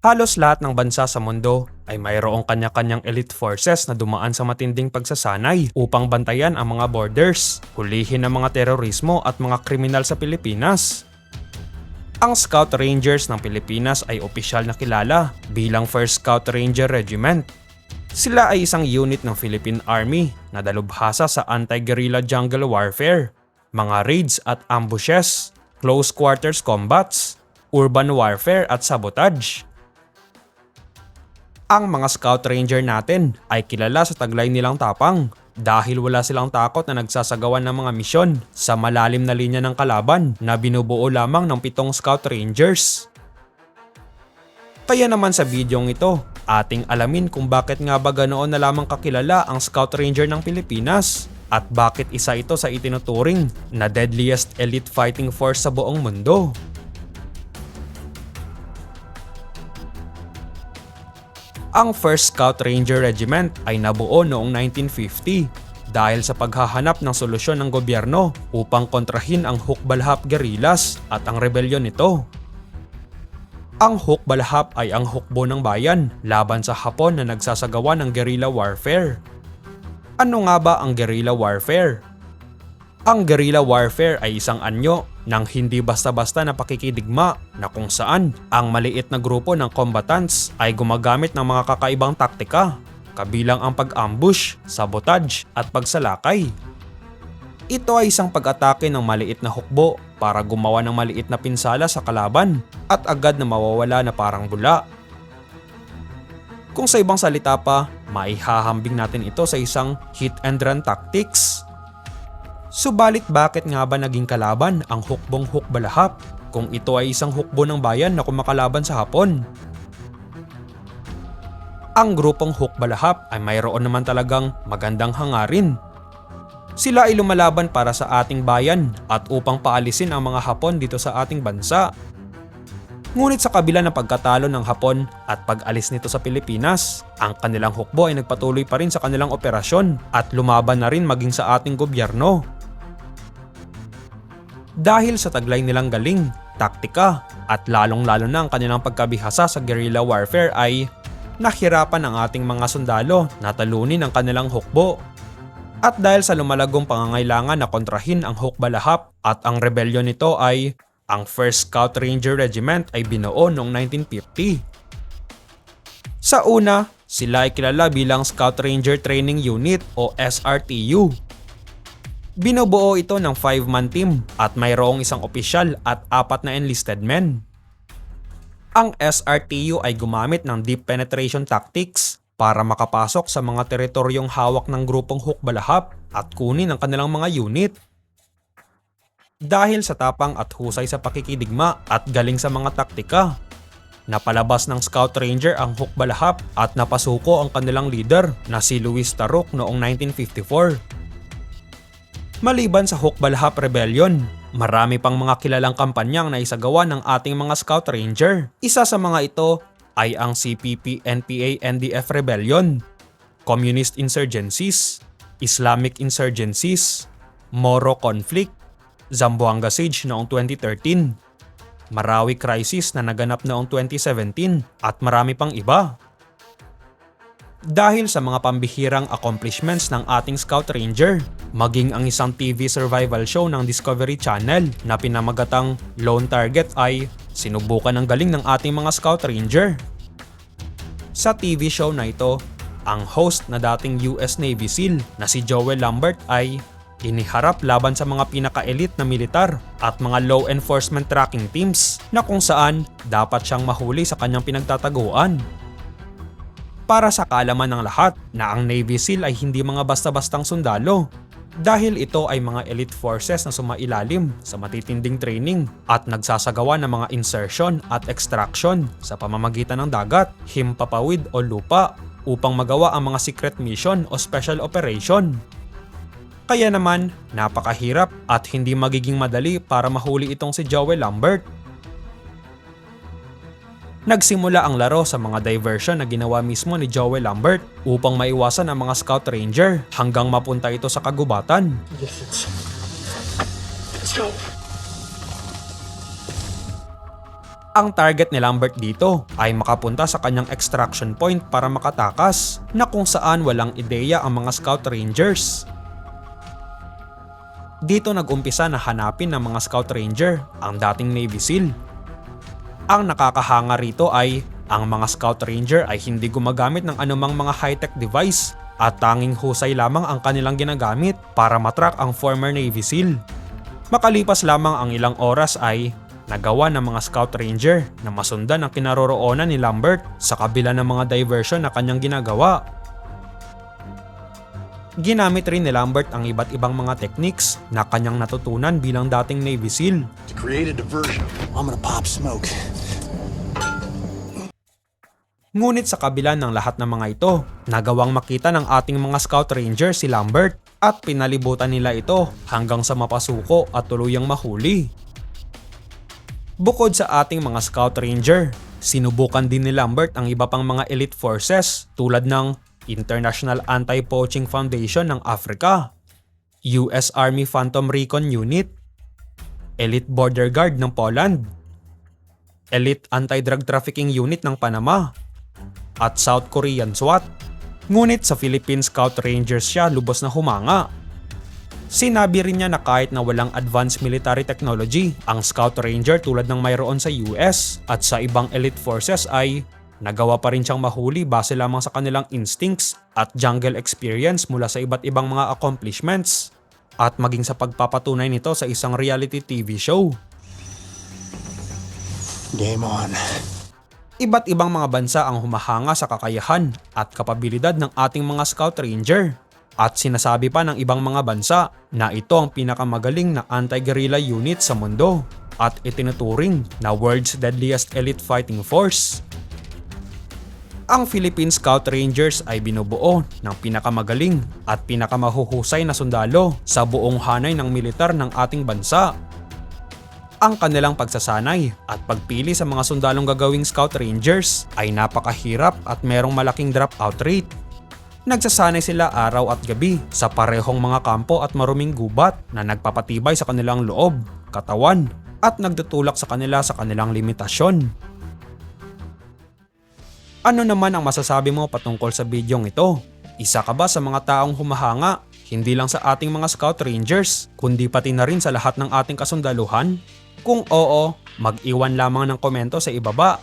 Halos lahat ng bansa sa mundo ay mayroong kanya-kanyang elite forces na dumaan sa matinding pagsasanay upang bantayan ang mga borders, hulihin ang mga terorismo at mga kriminal sa Pilipinas. Ang Scout Rangers ng Pilipinas ay opisyal na kilala bilang 1st Scout Ranger Regiment. Sila ay isang unit ng Philippine Army na dalubhasa sa anti-guerrilla jungle warfare, mga raids at ambushes, close quarters combats, urban warfare at sabotage. Ang mga Scout Ranger natin ay kilala sa taglay nilang tapang dahil wala silang takot na nagsasagawan ng mga misyon sa malalim na linya ng kalaban na binubuo lamang ng pitong Scout Rangers. Kaya naman sa bidyong ito, ating alamin kung bakit nga ba ganoon na lamang kakilala ang Scout Ranger ng Pilipinas at bakit isa ito sa itinuturing na deadliest elite fighting force sa buong mundo. Ang 1st Scout Ranger Regiment ay nabuo noong 1950 dahil sa paghahanap ng solusyon ng gobyerno upang kontrahin ang Hukbalhap guerrillas at ang rebelyon nito. Ang Hukbalhap ay ang hukbo ng bayan laban sa Hapon na nagsasagawa ng guerrilla warfare. Ano nga ba ang guerrilla warfare? Ang guerrilla warfare ay isang anyo ng hindi basta-basta na pakikidigma na kung saan ang maliit na grupo ng combatants ay gumagamit ng mga kakaibang taktika, kabilang ang pag-ambush, sabotage at pagsalakay. Ito ay isang pag-atake ng maliit na hukbo para gumawa ng maliit na pinsala sa kalaban at agad na mawawala na parang bula. Kung sa ibang salita pa, maihahambing natin ito sa isang hit and run tactics Subalit bakit nga ba naging kalaban ang hukbong hukbalahap kung ito ay isang hukbo ng bayan na kumakalaban sa Hapon? Ang grupong hukbalahap ay mayroon naman talagang magandang hangarin. Sila ay lumalaban para sa ating bayan at upang paalisin ang mga Hapon dito sa ating bansa. Ngunit sa kabila ng pagkatalo ng Hapon at pag-alis nito sa Pilipinas, ang kanilang hukbo ay nagpatuloy pa rin sa kanilang operasyon at lumaban na rin maging sa ating gobyerno. Dahil sa taglay nilang galing, taktika at lalong-lalo na ang kanilang pagkabihasa sa guerrilla warfare ay nahirapan ang ating mga sundalo na talunin ang kanilang hukbo. At dahil sa lumalagong pangangailangan na kontrahin ang hukbalahap at ang rebelyon nito ay ang 1st Scout Ranger Regiment ay binuo noong 1950. Sa una, sila ay kilala bilang Scout Ranger Training Unit o SRTU Binubuo ito ng 5-man team at mayroong isang opisyal at apat na enlisted men. Ang SRTU ay gumamit ng deep penetration tactics para makapasok sa mga teritoryong hawak ng grupong hukbalahap at kunin ang kanilang mga unit. Dahil sa tapang at husay sa pakikidigma at galing sa mga taktika, napalabas ng Scout Ranger ang hukbalahap at napasuko ang kanilang leader na si Luis Tarok noong 1954 Maliban sa Hukbalhap Rebellion, marami pang mga kilalang kampanyang na isagawa ng ating mga Scout Ranger. Isa sa mga ito ay ang CPP-NPA-NDF Rebellion, Communist Insurgencies, Islamic Insurgencies, Moro Conflict, Zamboanga Siege noong 2013, Marawi Crisis na naganap noong 2017 at marami pang iba. Dahil sa mga pambihirang accomplishments ng ating Scout Ranger, maging ang isang TV survival show ng Discovery Channel na pinamagatang Lone Target ay sinubukan ng galing ng ating mga Scout Ranger. Sa TV show na ito, ang host na dating US Navy SEAL na si Joel Lambert ay iniharap laban sa mga pinaka-elite na militar at mga law enforcement tracking teams na kung saan dapat siyang mahuli sa kanyang pinagtataguan para sa kaalaman ng lahat na ang Navy SEAL ay hindi mga basta-bastang sundalo dahil ito ay mga elite forces na sumailalim sa matitinding training at nagsasagawa ng mga insertion at extraction sa pamamagitan ng dagat, himpapawid o lupa upang magawa ang mga secret mission o special operation. Kaya naman, napakahirap at hindi magiging madali para mahuli itong si Joel Lambert Nagsimula ang laro sa mga diversion na ginawa mismo ni Joel Lambert upang maiwasan ang mga Scout Ranger hanggang mapunta ito sa kagubatan. Let's go. Ang target ni Lambert dito ay makapunta sa kanyang extraction point para makatakas na kung saan walang ideya ang mga Scout Rangers. Dito nag-umpisa na hanapin ng mga Scout Ranger ang dating Navy SEAL. Ang nakakahanga rito ay ang mga Scout Ranger ay hindi gumagamit ng anumang mga high-tech device at tanging husay lamang ang kanilang ginagamit para matrack ang former Navy SEAL. Makalipas lamang ang ilang oras ay nagawa ng mga Scout Ranger na masundan ang kinaroroonan ni Lambert sa kabila ng mga diversion na kanyang ginagawa. Ginamit rin ni Lambert ang iba't ibang mga techniques na kanyang natutunan bilang dating Navy SEAL To create a diversion, I'm gonna pop smoke. Ngunit sa kabila ng lahat ng mga ito, nagawang makita ng ating mga Scout Ranger si Lambert at pinalibutan nila ito hanggang sa mapasuko at tuluyang mahuli. Bukod sa ating mga Scout Ranger, sinubukan din ni Lambert ang iba pang mga elite forces tulad ng International Anti-Poaching Foundation ng Africa, US Army Phantom Recon Unit, Elite Border Guard ng Poland, Elite Anti-Drug Trafficking Unit ng Panama, at South Korean SWAT. Ngunit sa Philippine Scout Rangers siya lubos na humanga. Sinabi rin niya na kahit na walang advanced military technology, ang Scout Ranger tulad ng mayroon sa US at sa ibang elite forces ay nagawa pa rin siyang mahuli base lamang sa kanilang instincts at jungle experience mula sa iba't ibang mga accomplishments at maging sa pagpapatunay nito sa isang reality TV show. Game on. Iba't ibang mga bansa ang humahanga sa kakayahan at kapabilidad ng ating mga Scout Ranger. At sinasabi pa ng ibang mga bansa na ito ang pinakamagaling na anti-guerrilla unit sa mundo at itinuturing na world's deadliest elite fighting force. Ang Philippine Scout Rangers ay binubuo ng pinakamagaling at pinakamahuhusay na sundalo sa buong hanay ng militar ng ating bansa ang kanilang pagsasanay at pagpili sa mga sundalong gagawing Scout Rangers ay napakahirap at merong malaking dropout rate. Nagsasanay sila araw at gabi sa parehong mga kampo at maruming gubat na nagpapatibay sa kanilang loob, katawan, at nagtutulak sa kanila sa kanilang limitasyon. Ano naman ang masasabi mo patungkol sa bidyong ito? Isa ka ba sa mga taong humahanga hindi lang sa ating mga Scout Rangers, kundi pati na rin sa lahat ng ating kasundaluhan? Kung oo, mag-iwan lamang ng komento sa ibaba.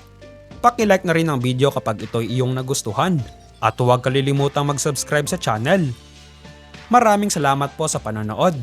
Pakilike na rin ang video kapag ito'y iyong nagustuhan. At huwag kalilimutang mag-subscribe sa channel. Maraming salamat po sa panonood.